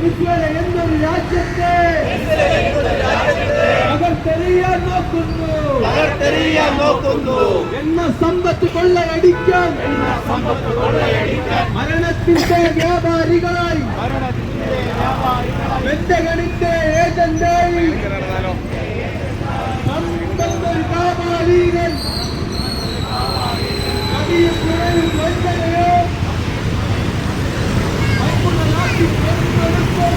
Venezuela എന്നൊരു രാജ്യത്തെ തകർത്തെറിയാൻ നോക്കുന്നു. തകർത്തെറിയാൻ നോക്കുന്നു. എന്ന സമ്പത്ത് കൊള്ളയടിക്കാൻ മരണത്തിന്റെ വ്യാപാരികളായി ബന്ധഗണിന്റെ ഏജന്റായി സമ്പന്നൊരു കാപാലീകൻ കവിയും പുറയും വഞ്ചനയോ അത്ഭുതമാക്കി കൊന്നൊടുക്കും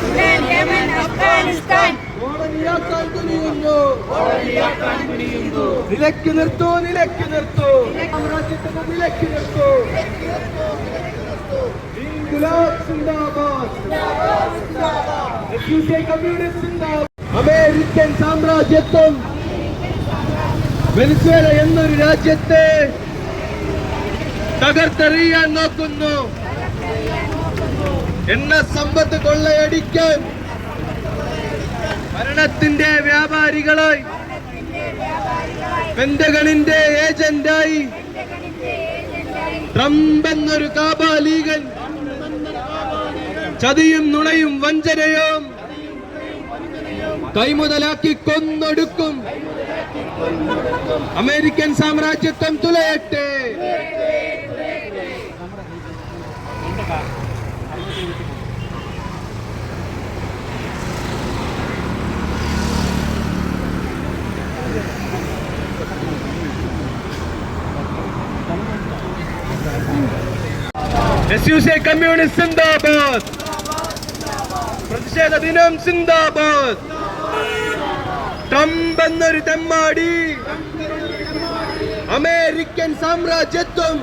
Sudan, Yemen, Afghanistan. കോളനിയാക്കാൻ തുനിയുന്നു നിലയ്ക്ക് നിർത്തൂ നിലയ്ക്ക് നിർത്തൂ. നിലയ്ക്ക് നിർത്തൂ. അമേരിക്കൻ സാമ്രാജ്യത്വം. വെനിസ്വേല എന്നൊരു രാജ്യത്തെ തകർത്തെറിയാൻ നോക്കുന്നു. എണ്ണ സമ്പത്ത് കൊള്ളയടിക്കാൻ ഭരണത്തിന്റെ വ്യാപാരികളായി പെന്തകളിന്റെ ഏജന്റായി ട്രംപ് എന്നൊരു കാബാലീഗൻ ചതിയും നുണയും വഞ്ചനയും കൈമുതലാക്കി കൊന്നൊടുക്കും. അമേരിക്കൻ സാമ്രാജ്യത്വം തുലയട്ടെ. പ്രതിഷേധ ദിനം സിന്ദാബാദ്. ട്രംപ് തെമ്മാടി. അമേരിക്കൻ സാമ്രാജ്യത്വം.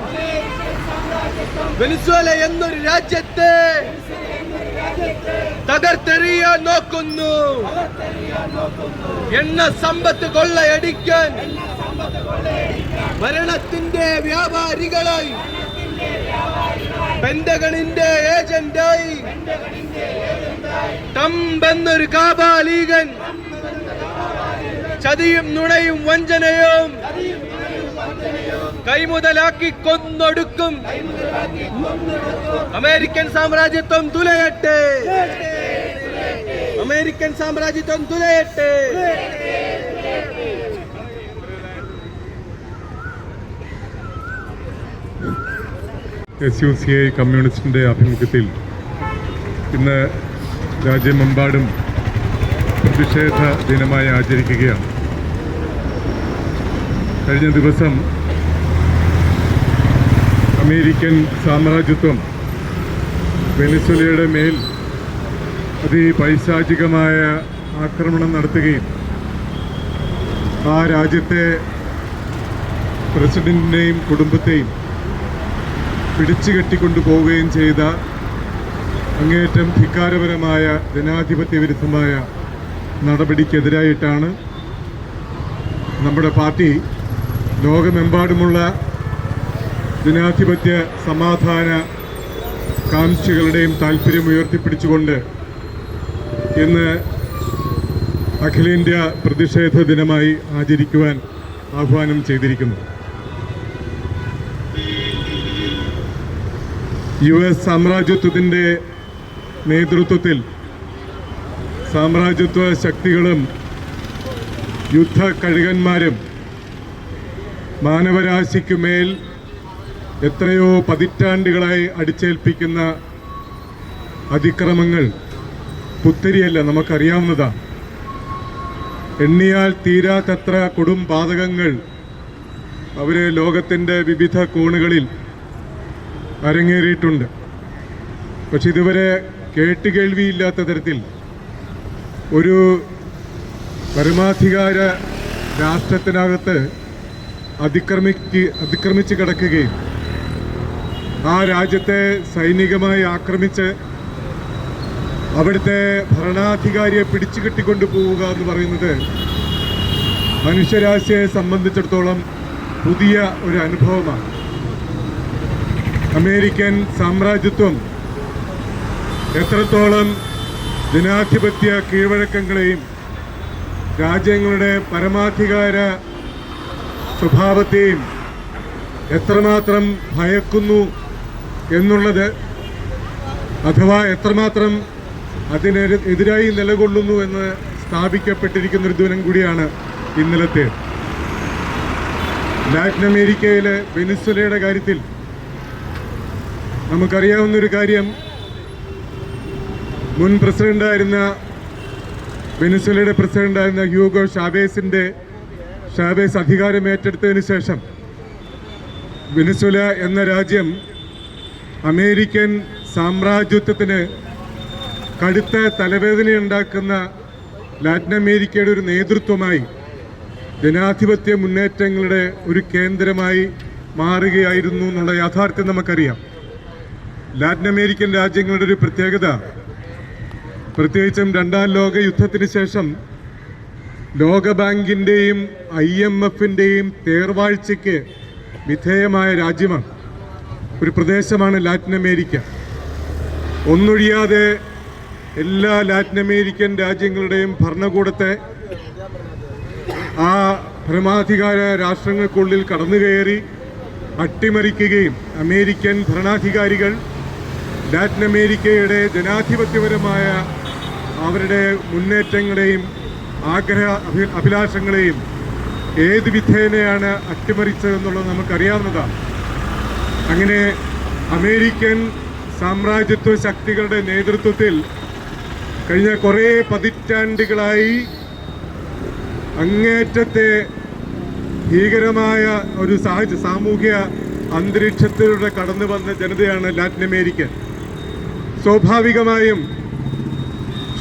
വെനിസ്വേല എന്നൊരു രാജ്യത്തെ തകർത്തെറിയാൻ നോക്കുന്നു. എണ്ണ സമ്പത്ത് കൊള്ളയടിക്കാൻ. ഭരണത്തിന്റെ വ്യാപാരികളായി പെന്തഗണിന്റെ ഏജന്റായി തമ്പെന്നൊരു കാബാലീകൻ ചതിയും നുണയും വഞ്ചനയും കൈമുതലാക്കി കൊന്നൊടുക്കും. അമേരിക്കൻ സാമ്രാജ്യത്വം തുലയട്ടെ. അമേരിക്കൻ സാമ്രാജ്യത്വം തുലയട്ടെ. എസ് യു സി ഐ കമ്മ്യൂണിസ്റ്റിന്റെ ആഭിമുഖ്യത്തിൽ ഇന്ന് രാജ്യമെമ്പാടും പ്രതിഷേധ ദിനമായി ആചരിക്കുകയാണ്. കഴിഞ്ഞ ദിവസം അമേരിക്കൻ സാമ്രാജ്യത്വം വെനിസ്വലയുടെ മേൽ അതിപൈശാചികമായ ആക്രമണം നടത്തുകയും ആ രാജ്യത്തെ പ്രസിഡന്റിനെയും കുടുംബത്തെയും പിടിച്ചു കെട്ടിക്കൊണ്ടു പോവുകയും ചെയ്ത അങ്ങേയറ്റം ധിക്കാരപരമായ ജനാധിപത്യ വിരുദ്ധമായ നടപടിക്കെതിരായിട്ടാണ് നമ്മുടെ പാർട്ടി ലോകമെമ്പാടുമുള്ള ജനാധിപത്യ സമാധാന കാംക്ഷികളുടെയും താല്പര്യം ഉയർത്തിപ്പിടിച്ചുകൊണ്ട് ഇന്ന് അഖിലേന്ത്യാ പ്രതിഷേധ ദിനമായി ആചരിക്കുവാൻ ആഹ്വാനം ചെയ്തിരിക്കുന്നു. യു എസ് സാമ്രാജ്യത്വത്തിന്റെ നേതൃത്വത്തിൽ സാമ്രാജ്യത്വ ശക്തികളും യുദ്ധ കഴുകന്മാരും മാനവരാശിക്കുമേൽ എത്രയോ പതിറ്റാണ്ടുകളായി അടിച്ചേൽപ്പിക്കുന്ന അതിക്രമങ്ങൾ പുത്തരിയല്ല നമുക്കറിയാവുന്നതാണ് എണ്ണിയാൽ തീരാത്തത്ര കൊടും പാതകങ്ങൾ അവർ ലോകത്തിന്റെ വിവിധ കോണുകളിൽ അരങ്ങേറിയിട്ടുണ്ട്. പക്ഷെ ഇതുവരെ കേട്ടുകേൾവിയില്ലാത്ത തരത്തിൽ ഒരു പരമാധികാര രാഷ്ട്രത്തിനകത്ത് അതിക്രമിക്ക് അതിക്രമിച്ച് കിടക്കുകയും ആ രാജ്യത്തെ സൈനികമായി ആക്രമിച്ച് അവിടുത്തെ ഭരണാധികാരിയെ പിടിച്ചു കെട്ടിക്കൊണ്ടു പോവുക എന്ന് പറയുന്നത് മനുഷ്യരാശിയെ സംബന്ധിച്ചിടത്തോളം പുതിയ ഒരു അനുഭവമാണ്. അമേരിക്കൻ സാമ്രാജ്യത്വം എത്രത്തോളം ജനാധിപത്യ കീഴ്വഴക്കങ്ങളെയും രാജ്യങ്ങളുടെ പരമാധികാര സ്വഭാവത്തെയും എത്രമാത്രം ഭയക്കുന്നു എന്നുള്ളത് അഥവാ എത്രമാത്രം അതിനെതിരെ എതിരായി നിലകൊള്ളുന്നു എന്ന് സ്ഥാപിക്കപ്പെട്ടിരിക്കുന്ന ഒരു ദിനം കൂടിയാണ് ഇന്നലത്തെ. ലാറ്റിൻ അമേരിക്കയിലെ വെനിസ്വലയുടെ കാര്യത്തിൽ നമുക്കറിയാവുന്ന ഒരു കാര്യം. മുൻ പ്രസിഡന്റായിരുന്ന വെനിസ്വലയുടെ പ്രസിഡന്റായിരുന്ന ഹ്യൂഗോ ഷാബേസിന്റെ ഷാബേസ് അധികാരം ഏറ്റെടുത്തതിന് ശേഷം വെനിസ്വല എന്ന രാജ്യം അമേരിക്കൻ സാമ്രാജ്യത്വത്തിന് കടുത്ത തലവേദനയുണ്ടാക്കുന്ന ലാറ്റിൻ അമേരിക്കയുടെ ഒരു നേതൃത്വമായി ജനാധിപത്യ മുന്നേറ്റങ്ങളുടെ ഒരു കേന്ദ്രമായി മാറുകയായിരുന്നു എന്നുള്ള യാഥാർത്ഥ്യം നമുക്കറിയാം. ലാറ്റിൻ അമേരിക്കൻ രാജ്യങ്ങളുടെ ഒരു പ്രത്യേകത. പ്രത്യേകിച്ചും രണ്ടാം ലോക യുദ്ധത്തിന് ശേഷം ലോകബാങ്കിന്റെയും ഐ എം എഫിന്റെയും തേർവാഴ്ചയ്ക്ക് വിധേയമായ രാജ്യമാണ്. ഒരു പ്രദേശമാണ് ലാറ്റിൻ അമേരിക്ക. ഒന്നൊഴിയാതെ എല്ലാ ലാറ്റിൻ അമേരിക്കൻ രാജ്യങ്ങളുടെയും ഭരണകൂടത്തെ ആ പരമാധികാര രാഷ്ട്രങ്ങൾക്കുള്ളിൽ കടന്നുകയറി അട്ടിമറിക്കുകയും അമേരിക്കൻ ഭരണാധികാരികൾ ലാറ്റിൻ അമേരിക്കയുടെ ജനാധിപത്യപരമായ അവരുടെ മുന്നേറ്റങ്ങളെയും ആഗ്രഹ അഭി അഭിലാഷങ്ങളെയും ഏത് വിധേനയാണ് അട്ടിമറിച്ചതെന്നുള്ളത് നമുക്കറിയാവുന്നതാണ്. അങ്ങനെ അമേരിക്കൻ സാമ്രാജ്യത്വ ശക്തികളുടെ നേതൃത്വത്തിൽ കഴിഞ്ഞ കുറേ പതിറ്റാണ്ടുകളായി അങ്ങേറ്റത്തെ ഭീകരമായ ഒരു സാഹചര്യ സാമൂഹ്യ അന്തരീക്ഷത്തിലൂടെ കടന്നു വന്ന ജനതയാണ് ലാറ്റിൻ അമേരിക്കൻ. സ്വാഭാവികമായും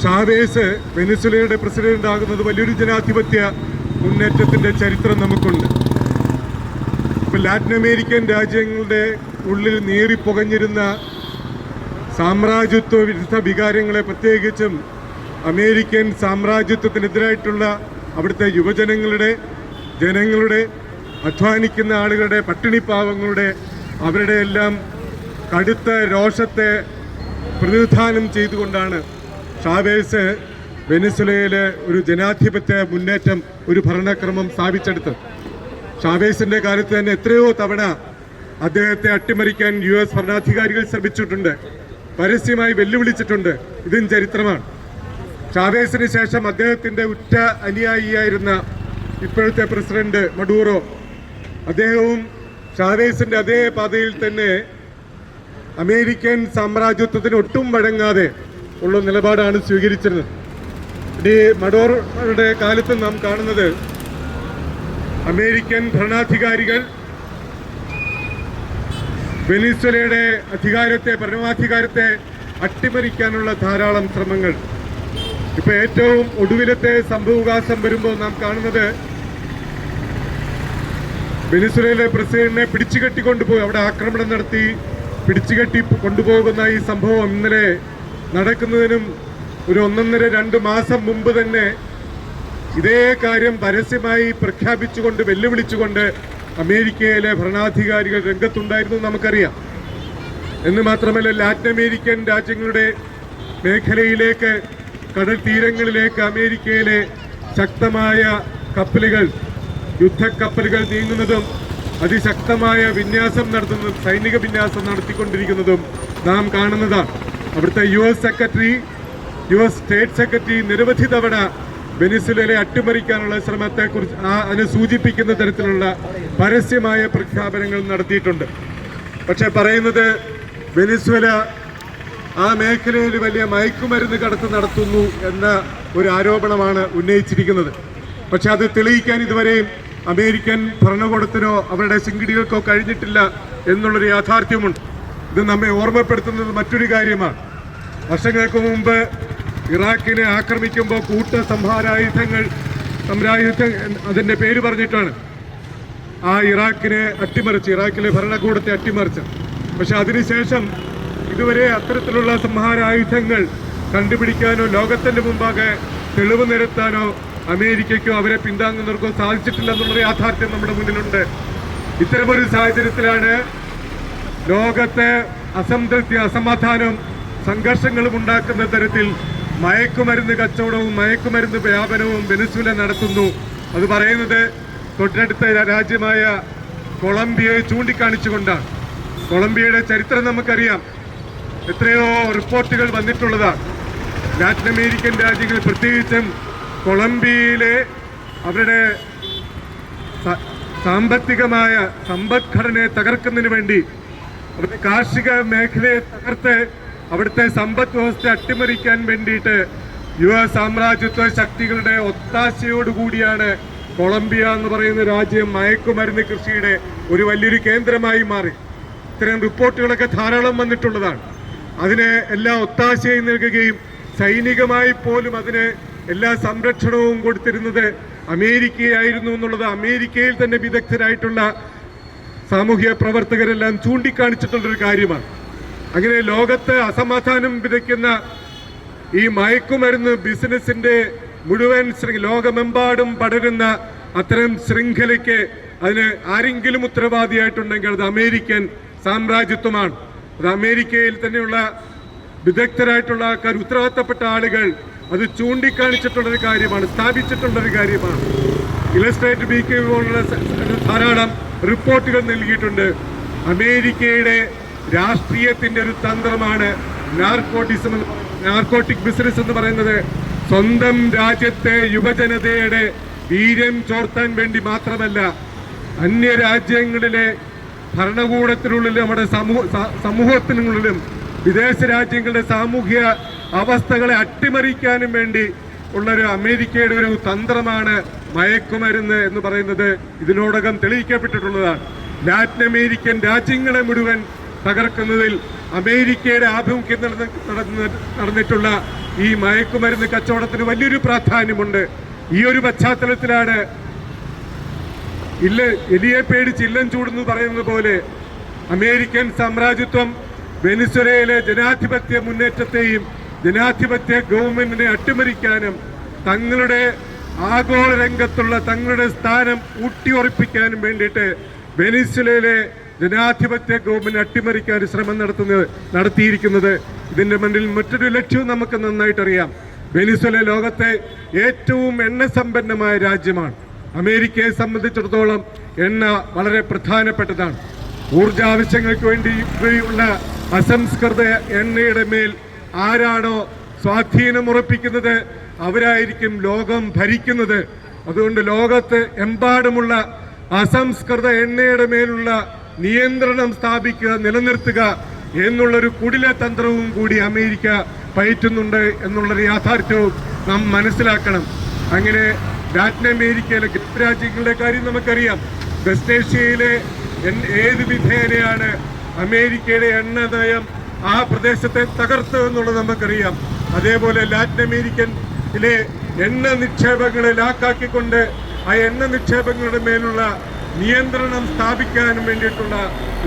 ഷാവേസ് വെനിസുലയുടെ പ്രസിഡന്റ് ആകുന്നത് വലിയൊരു ജനാധിപത്യ മുന്നേറ്റത്തിന്റെ ചരിത്രം നമുക്കുണ്ട്. ഇപ്പൊ ലാറ്റിൻ അമേരിക്കൻ രാജ്യങ്ങളുടെ ഉള്ളിൽ നീറിപ്പുകഞ്ഞിരുന്ന സാമ്രാജ്യത്വ വിരുദ്ധ വികാരങ്ങളെ പ്രത്യേകിച്ചും അമേരിക്കൻ സാമ്രാജ്യത്വത്തിനെതിരായിട്ടുള്ള അവിടുത്തെ യുവജനങ്ങളുടെ ജനങ്ങളുടെ അധ്വാനിക്കുന്ന ആളുകളുടെ പട്ടിണിപ്പാവങ്ങളുടെ അവരുടെ എല്ലാം കടുത്ത രോഷത്തെ പ്രതിനിധാനം ചെയ്തുകൊണ്ടാണ് ഷാവേഴ്സ് വെനിസുലയിലെ ഒരു ജനാധിപത്യ മുന്നേറ്റം ഒരു ഭരണക്രമം സ്ഥാപിച്ചെടുത്തത്. ഷാവേസിന്റെ കാലത്ത് തന്നെ എത്രയോ തവണ അദ്ദേഹത്തെ അട്ടിമറിക്കാൻ യു എസ് ഭരണാധികാരികൾ ശ്രമിച്ചിട്ടുണ്ട്. പരസ്യമായി വെല്ലുവിളിച്ചിട്ടുണ്ട്. ഇതും ചരിത്രമാണ്. ഷാവേസിന് ശേഷം അദ്ദേഹത്തിന്റെ ഉറ്റ അനുയായിയായിരുന്ന ഇപ്പോഴത്തെ പ്രസിഡന്റ് മഡൂറോ അദ്ദേഹവും ഷാവേസിന്റെ അതേ പാതയിൽ തന്നെ അമേരിക്കൻ സാമ്രാജ്യത്വത്തിന് ഒട്ടും വഴങ്ങാതെ ഉള്ള നിലപാടാണ് സ്വീകരിച്ചിരുന്നത്. ഇനി മഡോറുടെ കാലത്ത് നാം കാണുന്നത് അമേരിക്കൻ ഭരണാധികാരികൾ വെനിസ്വലയുടെ അധികാരത്തെ പരമാധികാരത്തെ അട്ടിമറിക്കാനുള്ള ധാരാളം ശ്രമങ്ങൾ. ഇപ്പൊ ഏറ്റവും ഒടുവിലത്തെ സംഭവവികാസം വരുമ്പോൾ നാം കാണുന്നത് വെനിസ്വലയിലെ പ്രസിഡന്റിനെ പിടിച്ചുകെട്ടി കൊണ്ടുപോയി അവിടെ ആക്രമണം നടത്തി പിടിച്ചുകെട്ടി കൊണ്ടുപോകുന്ന ഈ സംഭവം ഇന്നലെ നടക്കുന്നതിനും ഒരു ഒന്നൊന്നര രണ്ട് മാസം മുമ്പ് തന്നെ ഇതേ കാര്യം പരസ്യമായി പ്രഖ്യാപിച്ചുകൊണ്ട് വെല്ലുവിളിച്ചുകൊണ്ട് അമേരിക്കയിലെ ഭരണാധികാരികൾ രംഗത്തുണ്ടായിരുന്നു നമുക്കറിയാം. എന്ന് മാത്രമല്ല ലാറ്റിൻ അമേരിക്കൻ രാജ്യങ്ങളുടെ മേഖലയിലേക്ക് കടൽ തീരങ്ങളിലേക്ക് അമേരിക്കയിലെ ശക്തമായ കപ്പലുകൾ യുദ്ധക്കപ്പലുകൾ നീങ്ങുന്നതും അതിശക്തമായ വിന്യാസം നടത്തുന്നതും സൈനിക വിന്യാസം നടത്തിക്കൊണ്ടിരിക്കുന്നതും നാം കാണുന്നതാണ്. അവിടുത്തെ U S secretary U S state secretary നിരവധി തവണ വെനിസുലയിലെ അട്ടിമറിക്കാനുള്ള ശ്രമത്തെക്കുറിച്ച് ആ അതിനെ സൂചിപ്പിക്കുന്ന തരത്തിലുള്ള പരസ്യമായ പ്രഖ്യാപനങ്ങൾ നടത്തിയിട്ടുണ്ട്. പക്ഷെ പറയുന്നത് വെനിസ്വല ആ മേഖലയിൽ വലിയ മയക്കുമരുന്ന് കടത്ത് നടത്തുന്നു എന്ന ഒരു ആരോപണമാണ് ഉന്നയിച്ചിരിക്കുന്നത്. പക്ഷെ അത് തെളിയിക്കാൻ ഇതുവരെയും അമേരിക്കൻ ഭരണകൂടത്തിനോ അവരുടെ ശിങ്കിടികൾക്കോ കഴിഞ്ഞിട്ടില്ല എന്നുള്ളൊരു യാഥാർത്ഥ്യമുണ്ട്. ഇത് നമ്മെ ഓർമ്മപ്പെടുത്തുന്നത് മറ്റൊരു കാര്യമാണ്. വർഷങ്ങൾക്ക് മുമ്പ് ഇറാഖിനെ ആക്രമിക്കുമ്പോൾ കൂട്ട സംഹാരായുധങ്ങൾ സംഹാരായുധ അതിന്റെ പേര് പറഞ്ഞിട്ടാണ്. ആ ഇറാഖിനെ അട്ടിമറിച്ച് ഇറാഖിലെ ഭരണകൂടത്തെ അട്ടിമറിച്ച്. പക്ഷെ അതിനുശേഷം ഇതുവരെ അത്തരത്തിലുള്ള സംഹാരായുധങ്ങൾ കണ്ടുപിടിക്കാനോ ലോകത്തിന്റെ മുമ്പാകെ തെളിവ് നിരത്താനോ അമേരിക്കയ്ക്കോ അവരെ പിന്താങ്ങുന്നവർക്കോ സാധിച്ചിട്ടില്ല എന്നുള്ള യാഥാർത്ഥ്യം നമ്മുടെ മുന്നിലുണ്ട്. ഇത്തരമൊരു സാഹചര്യത്തിലാണ് ലോകത്തെ അസംതൃപ്തി അസമാധാനം സംഘർഷങ്ങളും ഉണ്ടാക്കുന്ന തരത്തിൽ മയക്കുമരുന്ന് കച്ചവടവും മയക്കുമരുന്ന് വ്യാപനവും വെനസുല നടത്തുന്നു. അത് പറയുന്നത് തൊട്ടടുത്ത രാജ്യമായ കൊളംബിയയെ ചൂണ്ടിക്കാണിച്ചുകൊണ്ടാണ്. കൊളംബിയയുടെ ചരിത്രം നമുക്കറിയാം. എത്രയോ റിപ്പോർട്ടുകൾ വന്നിട്ടുള്ളതാണ്. ലാറ്റിൻ അമേരിക്കൻ രാജ്യങ്ങൾ പ്രത്യേകിച്ചും കൊളംബിയയിലെ അവരുടെ സാമ്പത്തികമായ സമ്പദ്ഘടനയെ തകർക്കുന്നതിന് വേണ്ടി അവരുടെ കാർഷിക മേഖലയെ തകർത്ത് അവിടുത്തെ സമ്പദ് വ്യവസ്ഥ അട്ടിമറിക്കാൻ വേണ്ടിയിട്ട് യുവ സാമ്രാജ്യത്വ ശക്തികളുടെ ഒത്താശയോടുകൂടിയാണ് കൊളംബിയ എന്ന് പറയുന്ന രാജ്യം മയക്കുമരുന്ന് കൃഷിയുടെ ഒരു വലിയൊരു കേന്ദ്രമായി മാറി. ഇത്തരം റിപ്പോർട്ടുകളൊക്കെ ധാരാളം വന്നിട്ടുള്ളതാണ്. അതിനെ എല്ലാ ഒത്താശയും നൽകുകയും സൈനികമായി പോലും അതിന് എല്ലാ സംരക്ഷണവും കൊടുത്തിരുന്നത് അമേരിക്കയായിരുന്നു എന്നുള്ളത് അമേരിക്കയിൽ തന്നെ വിദഗ്ധരായിട്ടുള്ള സാമൂഹ്യ പ്രവർത്തകരെല്ലാം ചൂണ്ടിക്കാണിച്ചിട്ടുള്ളൊരു കാര്യമാണ്. അങ്ങനെ ലോകത്ത് അസമാധാനം വിതയ്ക്കുന്ന ഈ മയക്കുമരുന്ന് ബിസിനസിന്റെ മുഴുവൻ ലോകമെമ്പാടും പടരുന്ന അത്തരം ശൃംഖലയ്ക്ക് അതിന് ആരെങ്കിലും ഉത്തരവാദിയായിട്ടുണ്ടെങ്കിൽ അത് അമേരിക്കൻ സാമ്രാജ്യത്വമാണ്. അത് അമേരിക്കയിൽ തന്നെയുള്ള വിദഗ്ധരായിട്ടുള്ള ആൾക്കാർ ഉത്തരവാദിത്തപ്പെട്ട ആളുകൾ അത് ചൂണ്ടിക്കാണിച്ചിട്ടുള്ളൊരു കാര്യമാണ് സ്ഥാപിച്ചിട്ടുള്ളൊരു കാര്യമാണ്. ഇലസ്ട്രേറ്റ് ബി കെ പോലുള്ള ധാരാളം റിപ്പോർട്ടുകൾ നൽകിയിട്ടുണ്ട്. അമേരിക്കയുടെ രാഷ്ട്രീയത്തിന്റെ ഒരു തന്ത്രമാണ് നാർക്കോട്ടിസം നാർക്കോട്ടിക് ബിസിനസ് എന്ന് പറയുന്നത്. സ്വന്തം രാജ്യത്തെ യുവജനതയുടെ വീര്യം ചോർത്താൻ വേണ്ടി മാത്രമല്ല അന്യ രാജ്യങ്ങളിലെ ഭരണകൂടത്തിനുള്ളിലും നമ്മുടെ സമൂഹ സമൂഹത്തിനുള്ളിലും വിദേശ രാജ്യങ്ങളുടെ സാമൂഹ്യ അവസ്ഥകളെ അട്ടിമറിക്കാനും വേണ്ടി ഉള്ളൊരു അമേരിക്കയുടെ ഒരു തന്ത്രമാണ് മയക്കുമരുന്ന് എന്ന് പറയുന്നത് ഇതിനോടകം തെളിയിക്കപ്പെട്ടിട്ടുള്ളതാണ്. ലാറ്റിൻ അമേരിക്കൻ രാജ്യങ്ങളെ മുഴുവൻ തകർക്കുന്നതിൽ അമേരിക്കയുടെ ആഭിമുഖ്യം നടന്ന നടന്ന നടന്നിട്ടുള്ള ഈ മയക്കുമരുന്ന് കച്ചവടത്തിന് വലിയൊരു പ്രാധാന്യമുണ്ട്. ഈ ഒരു പശ്ചാത്തലത്തിലാണ് ഇല്ല എലിയെ പേടിച്ച് ഇല്ലം ചൂടെന്ന് പറയുന്നത് പോലെ അമേരിക്കൻ സാമ്രാജ്യത്വം വെനിസ്വലയിലെ ജനാധിപത്യ മുന്നേറ്റത്തെയും ജനാധിപത്യ ഗവൺമെന്റിനെ അട്ടിമറിക്കാനും തങ്ങളുടെ ആഗോള രംഗത്തുള്ള തങ്ങളുടെ സ്ഥാനം ഊട്ടിയുറപ്പിക്കാനും വേണ്ടിയിട്ട് വെനിസ്വലയിലെ ജനാധിപത്യ ഗവൺമെന്റ് അട്ടിമറിക്കാൻ ശ്രമം നടത്തുന്ന നടത്തിയിരിക്കുന്നത് ഇതിന്റെ മുന്നിൽ മറ്റൊരു ലക്ഷ്യവും നമുക്ക് നന്നായിട്ടറിയാം വെനിസ്വല ലോകത്തെ ഏറ്റവും എണ്ണ സമ്പന്നമായ രാജ്യമാണ്. അമേരിക്കയെ സംബന്ധിച്ചിടത്തോളം എണ്ണ വളരെ പ്രധാനപ്പെട്ടതാണ്. ഊർജാവശ്യങ്ങൾക്ക് വേണ്ടി ഉള്ള അസംസ്കൃത എണ്ണയുടെ മേൽ ആരാണോ സ്വാധീനം ഉറപ്പിക്കുന്നത് അവരായിരിക്കും ലോകം ഭരിക്കുന്നത്. അതുകൊണ്ട് ലോകത്ത് എമ്പാടുമുള്ള അസംസ്കൃത എണ്ണയുടെ മേലുള്ള നിയന്ത്രണം സ്ഥാപിക്കുക നിലനിർത്തുക എന്നുള്ളൊരു കുടില തന്ത്രവും കൂടി അമേരിക്ക പയറ്റുന്നുണ്ട് എന്നുള്ളൊരു യാഥാർത്ഥ്യവും നാം മനസ്സിലാക്കണം. അങ്ങനെ ലാറ്റിൻ അമേരിക്കയിലെ ഗൾഫ് കാര്യം നമുക്കറിയാം. വെസ്റ്റ് ഏഷ്യയിലെ എൻ- ഏത് വിധേനയാണ് അമേരിക്കയുടെ എണ്ണ നയം ആ പ്രദേശത്തെ തകർത്തു എന്നുള്ളത് നമുക്കറിയാം. അതേപോലെ ലാറ്റിൻ അമേരിക്കനിലെ എണ്ണ നിക്ഷേപങ്ങളെ ലാക്കാക്കിക്കൊണ്ട് ആ എണ്ണ നിക്ഷേപങ്ങളുടെ മേലുള്ള നിയന്ത്രണം സ്ഥാപിക്കാനും വേണ്ടിയിട്ടുള്ള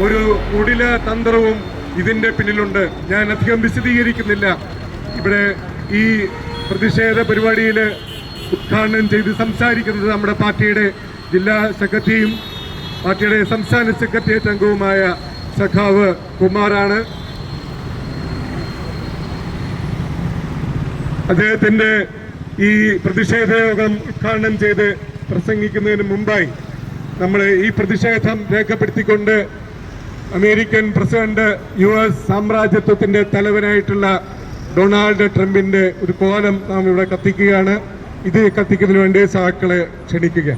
ഒരു ഉടില തന്ത്രവും ഇതിന്റെ പിന്നിലുണ്ട്. ഞാൻ അധികം വിശദീകരിക്കുന്നില്ല. ഇവിടെ ഈ പ്രതിഷേധ പരിപാടിയിൽ ഉദ്ഘാടനം ചെയ്ത് സംസാരിക്കുന്നത് നമ്മുടെ പാർട്ടിയുടെ ജില്ലാ സെക്രട്ടറിയും പാർട്ടിയുടെ സംസ്ഥാന സെക്രട്ടേറിയറ്റ് അംഗവുമായ സഖാവ് കുമാറാണ്. അദ്ദേഹത്തിന്റെ ഈ പ്രതിഷേധ യോഗം ഉദ്ഘാടനം ചെയ്ത് പ്രസംഗിക്കുന്നതിന് മുമ്പായി നമ്മൾ ഈ പ്രതിഷേധം രേഖപ്പെടുത്തിക്കൊണ്ട് അമേരിക്കൻ പ്രസിഡന്റ് യു എസ് സാമ്രാജ്യത്വത്തിന്റെ തലവനായിട്ടുള്ള ഡൊണാൾഡ് ട്രംപിന്റെ ഒരു കോലം നാം ഇവിടെ കത്തിക്കുകയാണ്. ഇത് കത്തിക്കുന്നതിന് വേണ്ടി സഹാക്കളെ ക്ഷണിക്കുക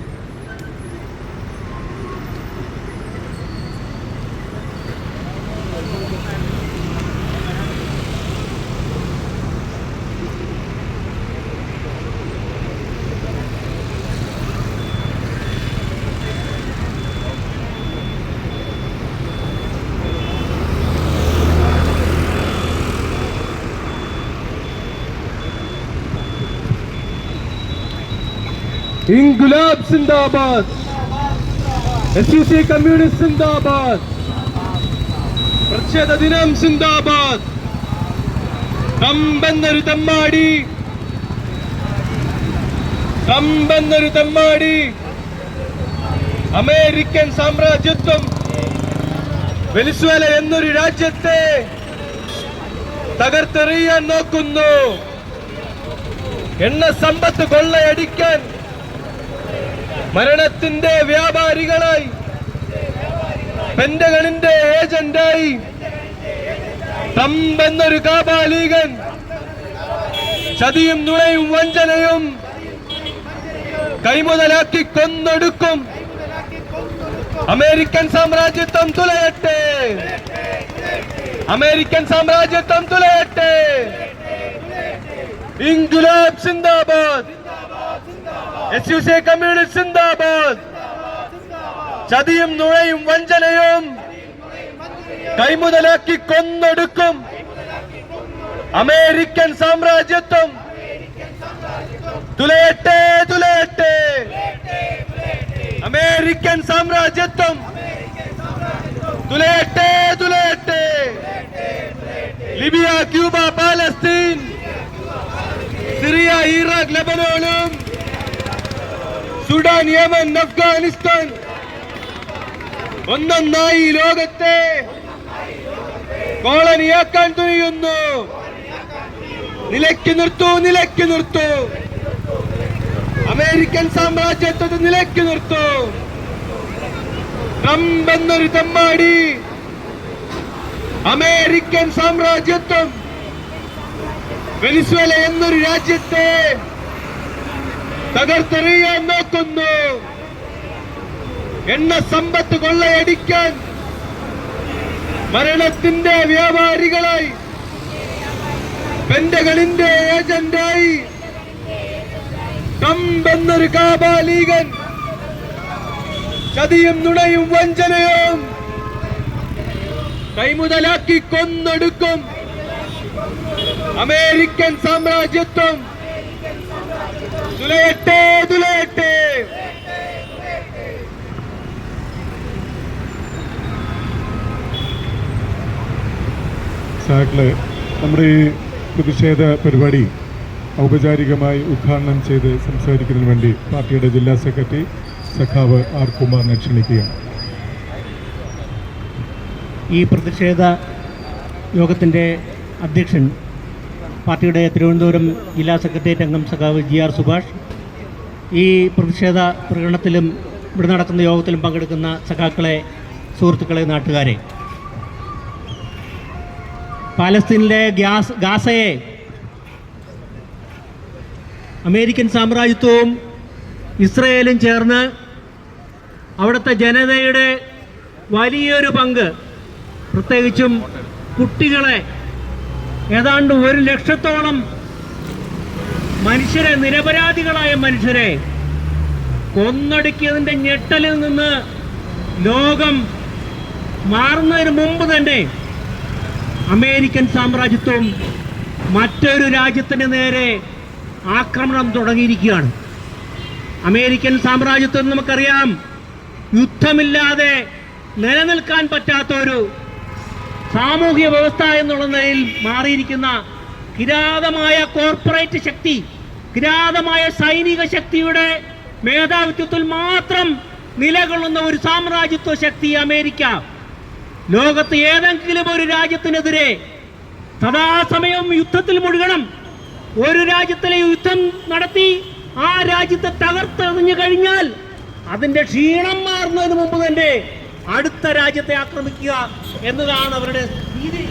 ഇൻഗുലാബ് സിന്ദാബാദ്. എസ് യു സി കമ്മ്യൂണിസ്റ്റ് സിന്ദാബാദ്. പ്രതിഷേധ ദിനം സിന്ദാബാദ്. ട്രംപ് എന്നൊരു തെമ്മാടി. ട്രംപ് തെമ്മാടി. അമേരിക്കൻ സാമ്രാജ്യത്വം വെനിസ്വേല എന്നൊരു രാജ്യത്തെ തകർത്തെറിയാൻ നോക്കുന്നു. എണ്ണ സമ്പത്ത് കൊള്ളയടിക്കാൻ മരണത്തിന്റെ വ്യാപാരികളായി പെന്റഗണിന്റെ ഏജന്റായി ട്രംപ് എന്നൊരു കാപാലീകൻ ചതിയും നുണയും വഞ്ചനയും കൈമുതലാക്കി കൊന്നൊടുക്കും. അമേരിക്കൻ സാമ്രാജ്യത്വം തുലയട്ടെ. അമേരിക്കൻ സാമ്രാജ്യത്വം തുലയട്ടെ. ഇൻഗുലാബ് സിന്ദാബാദ്. എസ് യു സി കമ്മ്യൂണിസ്റ്റ് ചതിയും നുഴയും വഞ്ചനയും കൈമുതലാക്കി കൊന്നൊടുക്കും. അമേരിക്കൻ സാമ്രാജ്യത്വം. തുലയട്ടെ തുലയട്ടെ. അമേരിക്കൻ സാമ്രാജ്യത്വം. തുലയട്ടെ തുലയട്ടെ. Libya Cuba Palestine. Syria Iraq ലബനോണും. Sudan Yemen Afghanistan. ഒന്നൊന്നായി ലോകത്തെ കോളനിയാക്കാൻ തുനിയുന്നു. നിലയ്ക്ക് നിർത്തൂ നിലയ്ക്ക് നിർത്തൂ. അമേരിക്കൻ സാമ്രാജ്യത്വത്തെ നിലയ്ക്ക് നിർത്തൂ. ട്രംപ് എന്നൊരു തെമ്മാടി. അമേരിക്കൻ സാമ്രാജ്യത്വം വെനിസ്വേല എന്നൊരു രാജ്യത്തെ തകർത്തെറിയാൻ നോക്കുന്നു. എണ്ണ സമ്പത്ത് കൊള്ളയടിക്കാൻ മരണത്തിന്റെ വ്യാപാരികളായി പെന്റകളിന്റെ ഏജന്റായി ട്രംപ് എന്നൊരു കാബാലീകൻ ചതിയും നുണയും വഞ്ചനയും കൈമുതലാക്കി കൊന്നൊടുക്കും. അമേരിക്കൻ സാമ്രാജ്യത്വം തുലയട്ടെ തുലയട്ടെ സാക്കൾ നമ്മുടെ ഈ പ്രതിഷേധ പരിപാടി ഔപചാരികമായി ഉദ്ഘാടനം ചെയ്ത് സംസാരിക്കുന്നതിന് വേണ്ടി പാർട്ടിയുടെ ജില്ലാ സെക്രട്ടറി സഖാവ് ആർ കുമാറിനെ ക്ഷണിക്കുകയാണ്. ഈ പ്രതിഷേധ യോഗത്തിന്റെ അധ്യക്ഷൻ പാർട്ടിയുടെ തിരുവനന്തപുരം ജില്ലാ സെക്രട്ടേറിയറ്റ് അംഗം സഖാവ് ജി ആർ സുഭാഷ്. ഈ പ്രതിഷേധ പ്രകടനത്തിലും ഇവിടെ നടക്കുന്ന യോഗത്തിലും പങ്കെടുക്കുന്ന സഖാക്കളെ സുഹൃത്തുക്കളെ നാട്ടുകാരെ. പാലസ്തീനിലെ ഗ്യാസ് ഗാസയെ അമേരിക്കൻ സാമ്രാജ്യത്വവും ഇസ്രയേലും ചേർന്ന് അവിടുത്തെ ജനതയുടെ വലിയൊരു പങ്ക് പ്രത്യേകിച്ചും കുട്ടികളെ ഏതാണ്ട് ഒരു ലക്ഷത്തോളം മനുഷ്യരെ നിരപരാധികളായ മനുഷ്യരെ കൊന്നൊടുക്കിയതിന്റെ ഞെട്ടലിൽ നിന്ന് ലോകം മാറുന്നതിന് മുമ്പ് തന്നെ അമേരിക്കൻ സാമ്രാജ്യത്വം മറ്റൊരു രാജ്യത്തിന് നേരെ ആക്രമണം തുടങ്ങിയിരിക്കുകയാണ്. അമേരിക്കൻ സാമ്രാജ്യത്വം നമുക്കറിയാം യുദ്ധമില്ലാതെ നിലനിൽക്കാൻ പറ്റാത്ത ഒരു സാമൂഹ്യ വ്യവസ്ഥ എന്നുള്ള നിലയിൽ മാറിയിരിക്കുന്ന കിരാതമായ കോർപ്പറേറ്റ് ശക്തി കിരാതമായ സൈനിക ശക്തിയുടെ മേധാവിത്വത്തിൽ മാത്രം നിലകൊള്ളുന്ന ഒരു സാമ്രാജ്യത്വ ശക്തി അമേരിക്ക. ലോകത്ത് ഏതെങ്കിലും ഒരു രാജ്യത്തിനെതിരെ സദാസമയം യുദ്ധത്തിൽ മുഴുകണം. ഒരു രാജ്യത്തിലെ യുദ്ധം നടത്തി ആ രാജ്യത്തെ തകർത്തെറിഞ്ഞു കഴിഞ്ഞാൽ അതിന്റെ ക്ഷീണം മാറുന്നതിന് മുമ്പ് തന്നെ അടുത്ത രാജ്യത്തെ ആക്രമിക്കുക എന്നതാണ് അവരുടെ രീതി.